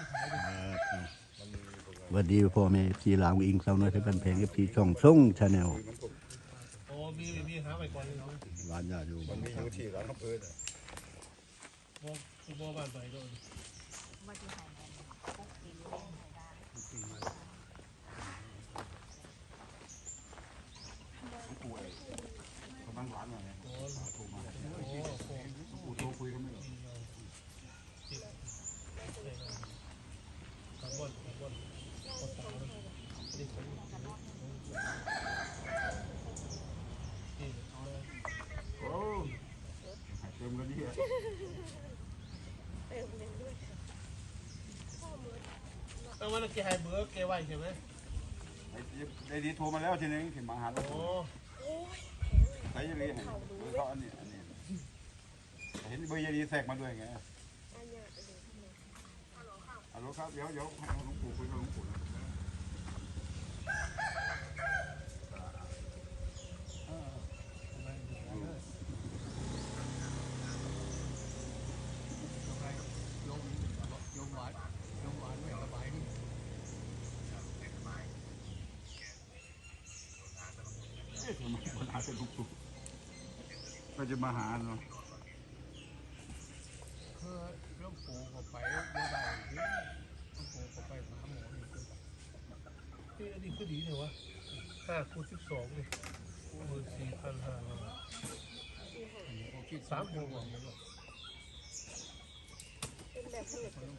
สวัสดีพ่อแม่พี่ลาวอิงสาวน้อยที่เป็นเพลงเอฟซีช่องส่งชาแนลโอ้มีมีหาไปก่อนเลยเนาะร้านยาอยู่มันมีอยู่ที่ร้านน้ำเอิญโบ้โบ้บ้านไปด้วย ว่าที่หายไปปุ๊บกินเล่นหายได้ กำลังหวานมาไง โอ้โหโอ้โห ปู่โทรคุยกันไม่หรอ คาร์บอนคาร์บอนคาร์บอนนี่คนนี่ โอ้เต็มกันนี่เออวันนั้นแกให้เบอร์แกไว้ใช่ไหมไอ้ดีโทรมาแล้วทีนึงถึงมาหาเราโอ้ใช้ยังไงให้เบอร์เขาอันนี้อันนี้เห็นเบอร์ยาดีแทรกมาด้วยไงฮัลโหลครับเดี๋ยวเดี๋ยวให้หลวงปู่คุยกับหลวงปู่ ปัญหาเป็นหลวงปู่ก็จะมาหาเนาะคือหลวงปู่ก็ไปบ่ได้หลวงปู่ก็ไปหาหมอนี่คือที่อันนี้ก็ดีเนี่ยวะห้าคูณสิบสองเลยหมื่นสี่พันห้าร้อยโอคิดสามหมื่นหลวง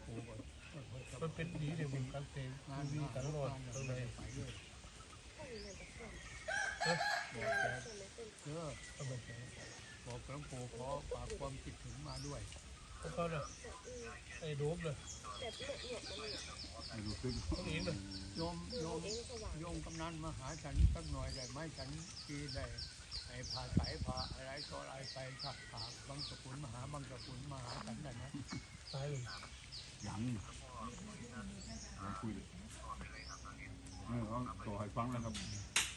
ปู่ก็มันเป็นดีเนี่ยมีการเตะงานมีงานการนอนข้างในไป เลยเอ๊ะบอกแกเออทำไมแกบอกหลวงปู่ขอฝากความคิดถึงมาด้วย พวกเขาน่ะไอ้โดมเลยไม่รู้สึกต้องเองเลยโยมโยมโยมกำนันมาหาฉันสักหน่อยได้ไหมฉันที่ได้ไอ้ผ่าสายผ่าอะไรต่ออะไรไปครับผ่าบางสกุลมาหาบางสกุลมาหาฉันได้ไหมตายเลยยังลองคุยดิเออเอาต่อให้ฟังแล้วครับ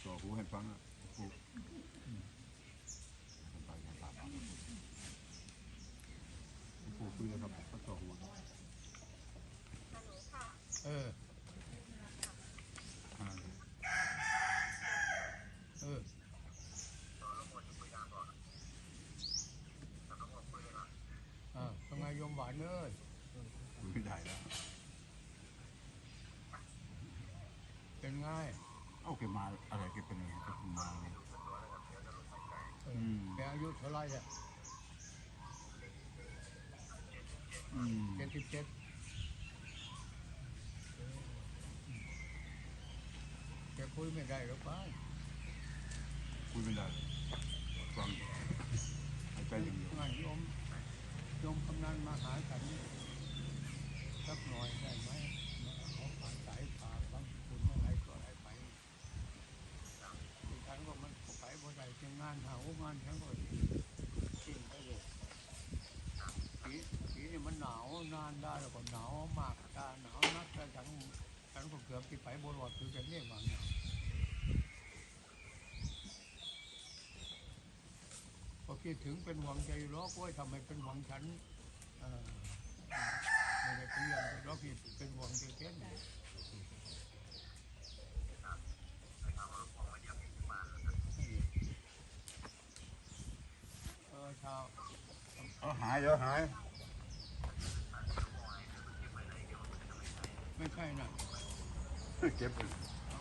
ต่อหูให้ฟังอะปู่ปู่คุยแล้วครับก็ต่อหูเอออ่าเอออ่าทำไงโยมหวานเอ้ยคุยไม่ได้แล้ว เป็นไง เอาแกมาอะไรแกเป็นยังไงแกเป็นมาเนี่ยเออือมแกอายุเท่าไรอะอืมเจ็ดสิบเจ็ดแกคุยไม่ได้หรอกป้าคุยไม่ได้ฟังหายใจอย่างเดียวงานโยมโยมกำนันมาหาฉันสักหน่อยได้ไหมมาเอาผ่านสายผ่าบางคุณอะไรก็อะไรไปที่ฉันก็มันก็ไปบ่ได้เป็นงานหางานฉันก็ทิ้งไปเลยปีปีนี้มันหนาวนานได้แล้วก็หนาวมากตาหนาวนักแต่ฉันฉันก็เกือบที่ไปบนรอดคือกันเนี่ยบางอย่างพอคิดถึงเป็นหวังใจร้อกว่าทำไมเป็นหวังฉันอ่อไม่ได้เป็นเรื่องร้อกคิดเป็นหวังใจแค่ไหนเออชาวเอาหายเดี๋ยวหาย ไม่ ใช่นะเก็บไปเอา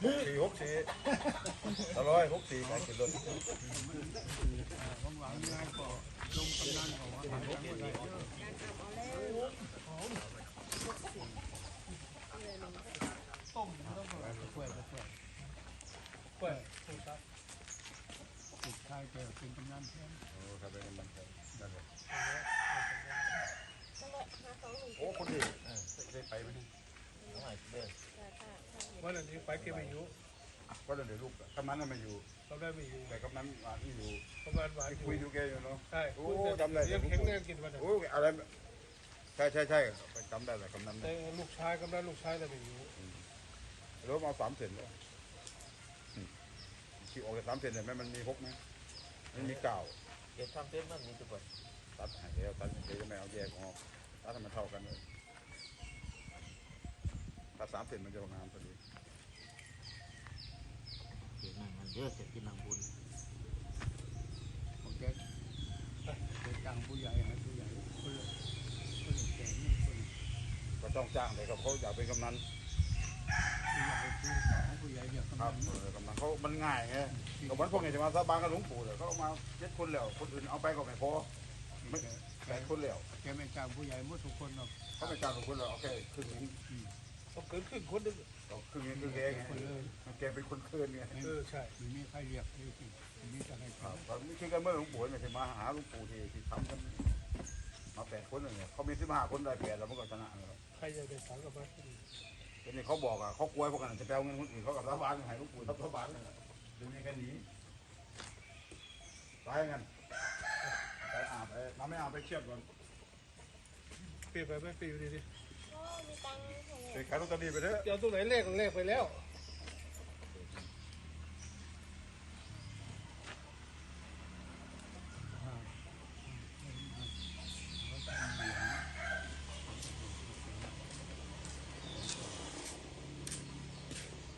โอ้สี่หกสี่อร่อยหกสี่ไปขึ้นรถบางหลังง่ายก็ลงกำนันของอาหารกันก็ได้เด้อต้มต้องมา ช่วยก็ช่วย กล้วยถูกครับ ติดชาย เกิดเป็นกำนันแทนโอ้ครับเป็นกำลังใจได้เลยโอ้คนดีได้ไปไหมเนี่ยวันนั้นนี้ไปเก็บไม่อยู่ก็เลยเดี๋ยวลูกกำนันน่ะมาอยู่เขาได้ไม่อยู่แต่กำนันอ่านที่อยู่ประมาณวันอยู่คุยดูแกอยู่เนาะใช่โอ้คุยแต่จำได้เลี้ยงแข็งแรงกินวันนั้นโอ้อะไรใช่ใช่ใช่ไปจำได้แหละกำนันแต่ลูกชายกำลังลูกชายได้ไม่อยู่รถมาสามเซนเลยเที่ออกจากสามเซนเนี่ยแม่มันมีหกไหม มันมีเก้าเก็บทำเต็มมันมีทุกคนตัดหายแล้วตัดเดี๋ยวจะไม่เอาแยกออกตัดให้มันเท่ากันเลยถ้าสามเซนมันจะงามพอดีเก็บนั่งมันเยอะเสร็จกินนังบุญโอเคไปจ้างผู้ใหญ่ให้ผู้ใหญ่คนละคนละแสนคนละก็ต้องจ้างเลยครับเขาอยากเป็นกำนันผู้ใหญ่ผู้ของ ผู้ใหญ่อยากคกำรัลับงเออกำนันเขามันง่ายไงก็เหมือนพวกนี้จะมาสาบานกับหลวงปู่เลยเขาเอามาเจ็ดคนแล้ว คนอื่นเอาไปก็ไม่พอไม่แปดคนแล้วแกไม่จ้างผู้ใหญ่หมดทุกคนหรอกเขาไม่จ้างทุกคนแล้วโอเคครึ่งนึงต้องเกินครึ่งคนหนึงก็ครึ่งนึงครึ่งแกไงคนเลยมันแกเป็นคนคืนไง เออใช่ ไม่มีใครเรียกเลยสิไม่มีจะให้ครัเขาบตอนนี้คือกันเมื่อหลวงปู่เนี่ยที่มาหาหลวงปู่ที่ที่ทำกันมาแปดคนเนี่ยเขามีสิบห้าคนได้แปดแล้วมันก็ชนะแล้วใครอยากได้สังกับบ้าน ก็ดีทีนี้เขาบอกอะเขากลัวพวกนั้นจะไปเอาเงินคนอื่นเขากับรัฐบาลให้หลวงปู่รัฐบาลนั่นแหละดึงให้แค่นี้ไปงั้นไปอาบไปน้ำไม่อาบไปเชียบก่อนเปลี่ยนไปไม่เปลี่ยนดีดิไปขายลอตเตอรี่ไปเถอะจะเอาตรงไหนเลขเลขไปแล้ว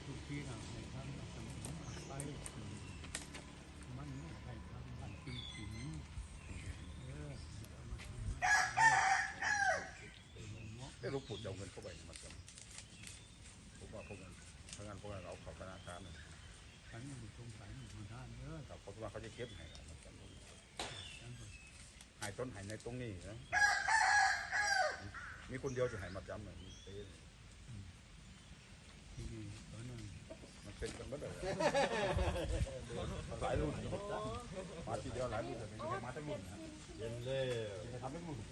ทุกที่นะในทางเราจะไปมันไม่ใช่ทำมันจริงจริงเออ ไอ้หลวงปู่จะเอาเงินเข้าไปมันจะผมว่าพวกนั้นทางานพวกนั้นเราเข้าธนาคารนะ ฉันอยู่ตรงไหนมันทานเออ ครับเพราะ ว่าเขาจะเก็บให้เรามันจะฉันก็หายต้นหายในตรงนี้นะมีคนเดียวจะหายมาจำเลยมันเป็นที่นี่ตอนนั้นมันเป็นกันหมดเลยหลายรุ่นมาทีเดียวหลายรุ่นแต่ไม่ใช่มาทั้งรุ่นนะเย็นเลยจะทำทั้งรุ่น มี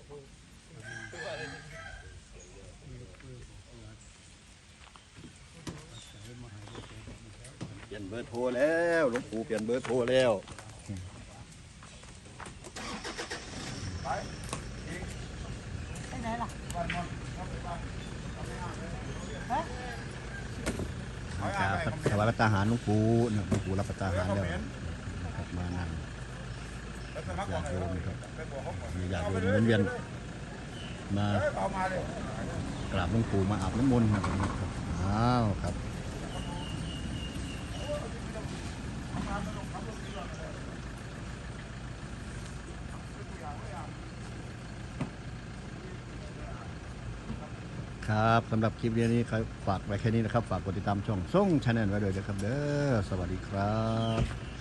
คือคือใส่มาให้ได้แต่ไม่ใช่ เป ลี่ยนเบอร์โทรแล้วหลวงปู่เปลี่ยนเบอร์โทรแล้วไปไหนล่ะวันนอนเข้าไปบ้านฮะครับถวายพระตาหารหลวงปู่เนี่ยหลวงปู่รับพระตาหารแล้วครับมานั่งแล้วสมัครก่อนเลยากโยมเวียนมากราบหลวงปู่มาอาบน้ำมนต์ครับอ้าวครับ ครับสำหรับคลิปเรียนนี้ครับฝากไว้แค่นี้นะครับ ฝากกดติดตามช่องส่งชาแนลไว้ด้วยนะครับเด้อสวัสดีครับ